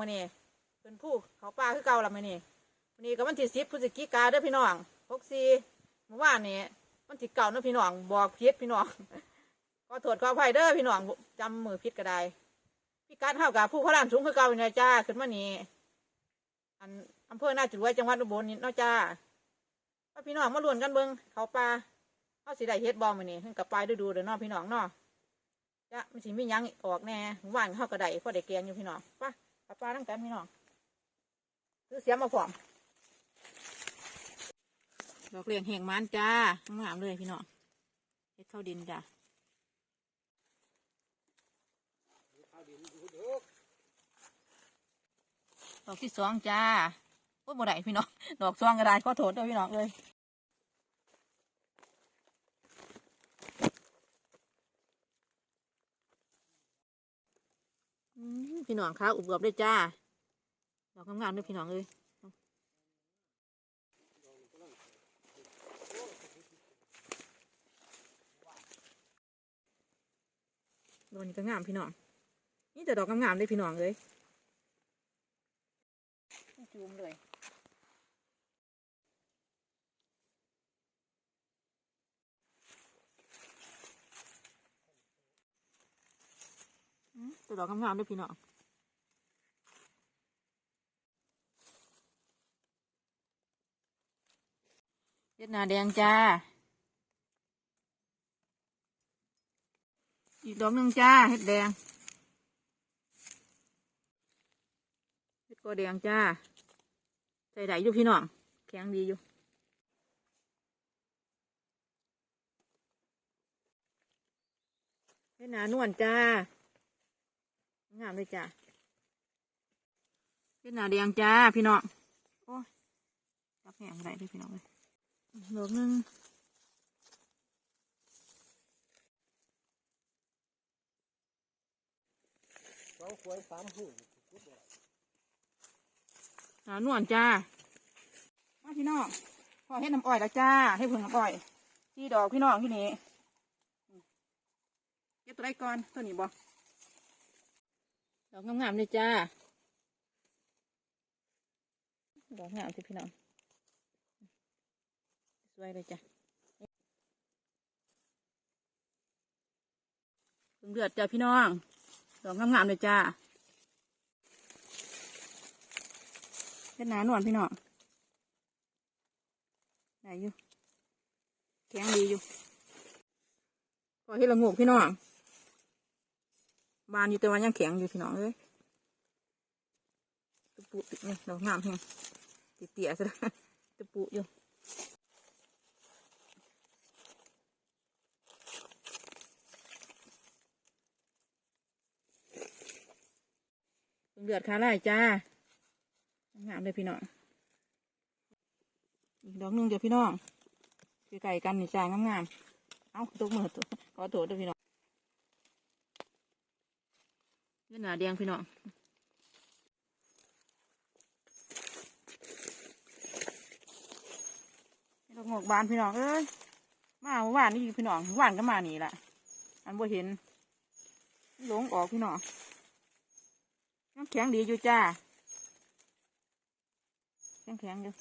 มื้อนี้เป็นผู้เขาป่าคือเก่าละมื้อนี้มื้อนี้ก็วันที่10พฤศจิกาเด้อพี่น้อง64เมื่อวานนี้วันที่เก่าเนาะพี่น้องบอกผิดพี่น้องขอโทษขออภัยเด้อพี่น้องจำมือผิดก็ได้พี่การเท่ากับผู้พระรามสูงคือเก่าอยู่นะจ้าขึ้นมานี่อันอำเภอหน้าจุดไว้จังหวัดอุบลนี่นาะจ้าว่าพี่น้องมาล้วนกันเบิ่งเขาป่าเขาสิได้เฮ็ดบอมื้อนี้เพิ่นกับปลายฤดูเด้อเนาะพี่น้องเนาะจ้ะมันสิมียังออกแน่หมู่บ้านเขาก็ได้พอได้แกงอยู่พี่น้องไป่ะ ปลาปลาตั้งกันพี่น้องซื้อเสียมาพร้อมดอกเลี้ยงแห่งมันจ้างามเลยพี่น้องเฮ็ดข้าวดินจ้ะดอกที่สองจ้าโอ้ยบ่ได้พี่น้อง ดอกสองก็ได้ขอโทษด้วยพี่น้องเลย พี่น้องคะอุบกับด้จ้าดอกงามๆด้วยพี่น้องเลยดอกนี้ก็งามพี่น้อง นี่แต่ดอกงามๆเลยพี่น้องเลยจูมเลย อืมแต่ดอกงามๆด้วยพี่น้องเวียดนาแดงจ้า อีกดอกหนึ่งจ้าเห็ดแดง เห็ดกอแดงจ้า ใส่ได้อยู่พี่น้อง แข็งดีอยู่เห็ดหนานวลจ้า งามเลยจ้าเห็ดหนาแดงจ้าพี่น้องโอ้ยรับแห้งอะไรด้วยพี่น้องเลยดอกหนึ่งสองขวยสามหูหานวลจ้ามาพี่น้องพอให้น้ำอ้อยแล้วจ้า ให้ผึ่งน้ำอ้อยที่ดอกพี่น้องที่นี่เก็บตัวไรก่อนตัวนี้บ่ด อกงามๆเลยจ้า ดอกงามที่พี่น้อง สวยเลยจ้ะเพิ่งเดือดจ้าพี่น้อง ดอกงามๆเลยจ้าเฮ็ดหนาหนวลพี่น้องได้อยู่แข็งดีอยู่พอเฮ็ดละโงกพี่น้อง บานอยู่แต่ว่ายังแข็งอยู่พี่น้องเลยตะปุติดนี่ดอกงามแฮงติเตี่ยซะแล้วตะปุอยู่เพิ่งเดือดขาไล่จ้างามเลยพี่น้องอีกดอกหนึงเดี๋ยวพี่น้องคือไก่กันนี่จ้างามๆเอาตกมือตัวขอโทษด้วยพี่น้อง เงินหนาแดงพี่น้องดอกงอกบานพี่น้องเอ้ยมาเมื่อวานนี่พี่น้องเมื่อวานก็มานี่แหละอันบ่เห็น หลงออกพี่น้องน้ำแข็งดีอยู่จ้าแข็งแข็งอยู่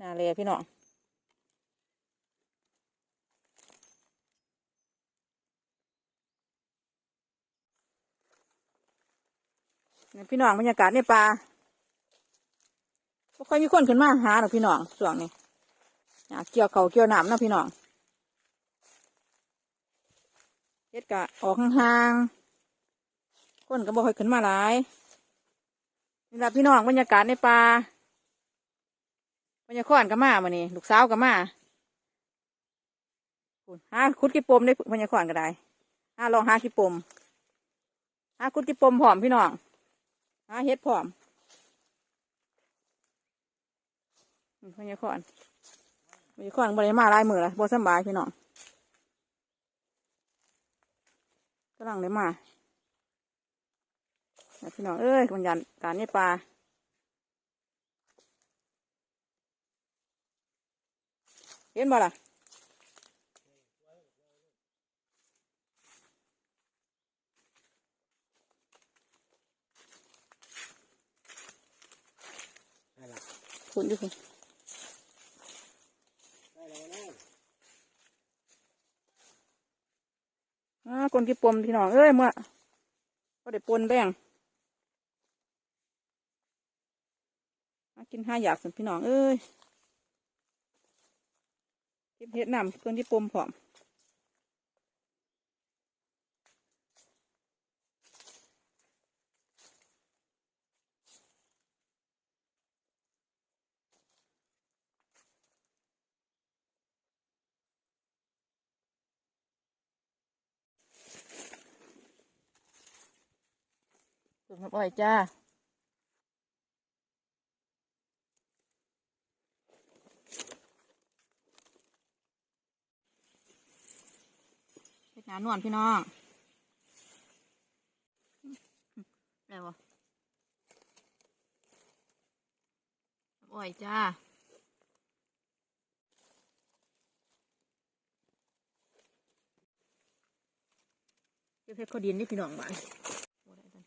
นาเลยพี่น้องนี่พี่น้องบรรยากาศในป่าไม่ค่อยมีคนขึ้นมาหาหรอกพี่น้องช่วงนี้อยากเกี่ยวเขาเกี่ยวน้ำนะพี่น้องเฮ็ดกะออกห่างๆคนก็บ่ค่อยขึ้นมาหลายนี่แหละพี่น้องบรรยากาศในป่า บรรยากาศก็มามานี่ลูกสาวก็มาหาคุดกี่ปมได้บรรยากาศก็ได้หาลองหากี่ปมหาคุดกี่ปมพร้อมพี่น้องหาเฮ็ดพร้อมนี่บรรยากาศมีคนบริมาลายมือละบสบายพี่น้องกำลังได้มาพี่น้องเอ้ยบรรยากาศนี่ปลา เห็นบ่ล่ะได้ละคุณอยู่คุณได้แล้วนะอ่าคนกี่ปมพี่น้อง เอ้ยเมื่อก็ได้ปนแบ่งมากินห้าอยากสิพี่น้อง เอ้ยเก็บเห็ดน้ำคนที่ปมพร้อมสุดมาบ่อยจ้าเฮ็ด หนานวลพี่น้องได้บ่บ่อยจ้าเก็บเพชรข้าวดินนี่พี่น้องบ้านบ่ได้จ้ะ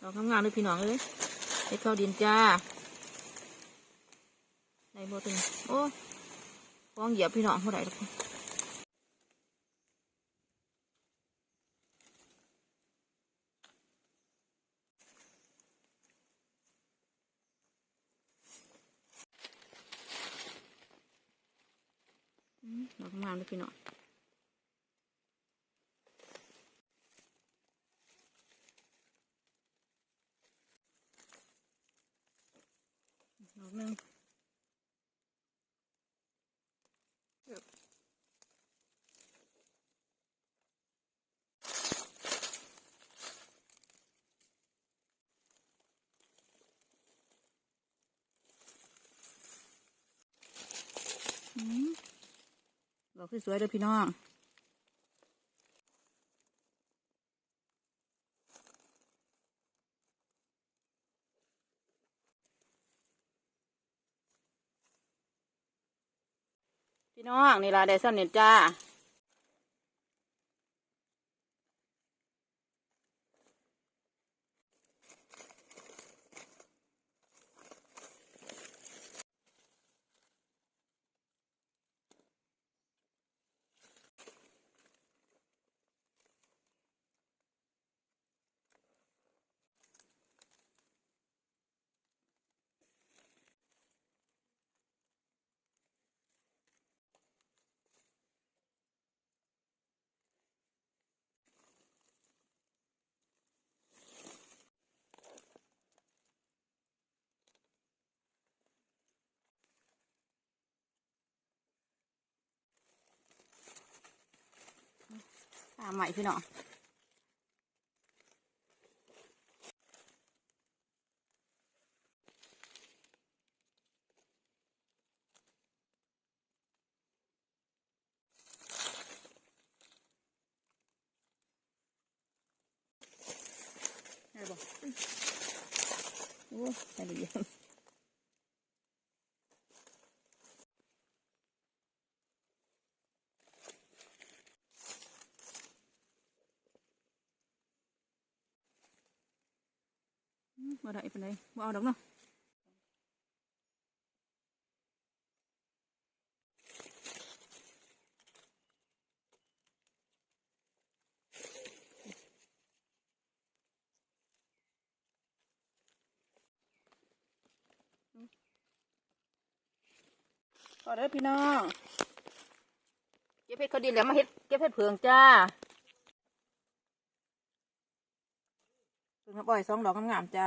เราทำงานด้วยพี่น้องเลยเพชรข้าวดินจ้าในโบตึงโอ้ฟองเหยียบพี่น้องเท่าไหร่ทุกคนอืมเรานด้วยพี่น้อง อืมดอกสวยด้วยพี่น้องพี่น้องนี่ล่ะได้สำเร็จจ้า ตามใหม่พี่น้องได้บ่โอ้ได้ดี บ่ได้ปานใดบ่เอาดอกเนาะก็เด้อพี่น้อง เก็บเพชรเขาดินแล้วมาเฮ็ดเก็บเพชรเผืองจ้า เพิ่งมาปล่อยสองดอกงามๆจ้า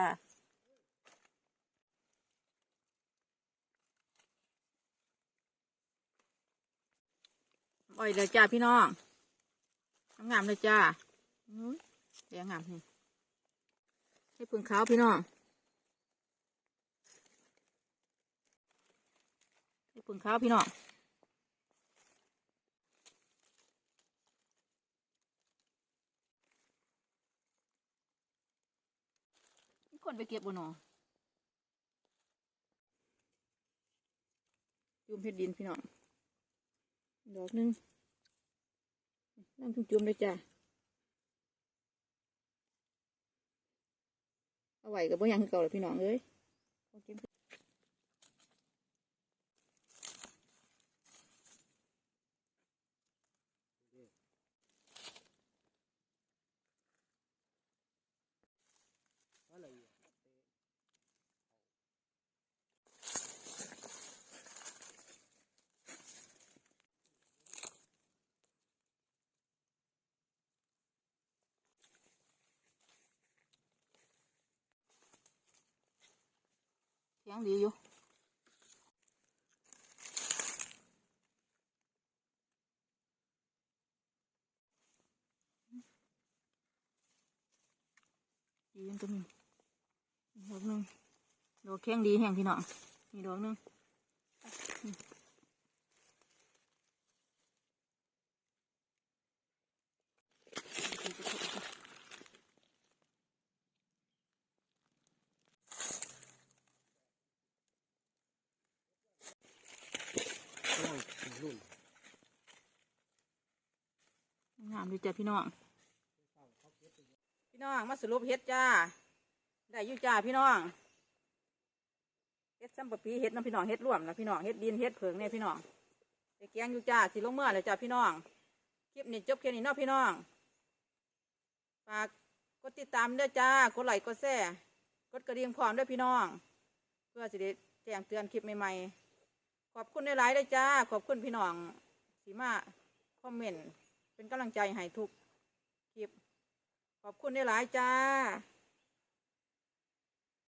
ปล่อยเลยจ้าพี่น้องงามๆเลยจ้าเดี๋ยวงามนี่ให้พึ่งขาวพี่น้องให้พึ่งขาวพี่น้อง คนไปเก็บบนอจุ่มเพชรดินพี่น้องดอกนึงนั่งจุ่มๆเลยจ้ะเอาไหว้กับบ่ยังเก่าเลยพี่น้องเอ้ยเก็บ สียงดีอยู่ดียังก็มีดอกหนึ่งดอกแข็งดีแห้งพี่น้องมีดอกหนึ่ง รุ่นงามดีจ้ะพี่น้อง พี่น้องมาสรุปเฮ็ดจ้า ได้อยู่จ้าพี่น้อง เฮ็ดซ้ำปะปีเฮ็ดน้ำพี่น้องเฮ็ดร่วมนะพี่น้องเฮ็ดดินเฮ็ดเผิงเนี่ยพี่น้องไปแกงอยู่จ้าสิลงเมื่อเลยจ้าพี่น้อง คลิปนี้จบแค่นี้เนาะพี่น้อง ฝากกดติดตามด้วยจ้า กดไลค์กดแชร์ กดกระดิ่งพร้อมด้วยพี่น้อง เพื่อสิได้แจ้งเตือนคลิปใหม่ๆ ขอบคุณหลายๆด้วยจ้า ขอบคุณพี่น้องสีมาคอมเมนต์เป็นกำลังใจให้ทุกคลิป ขอบคุณหลายๆจ้า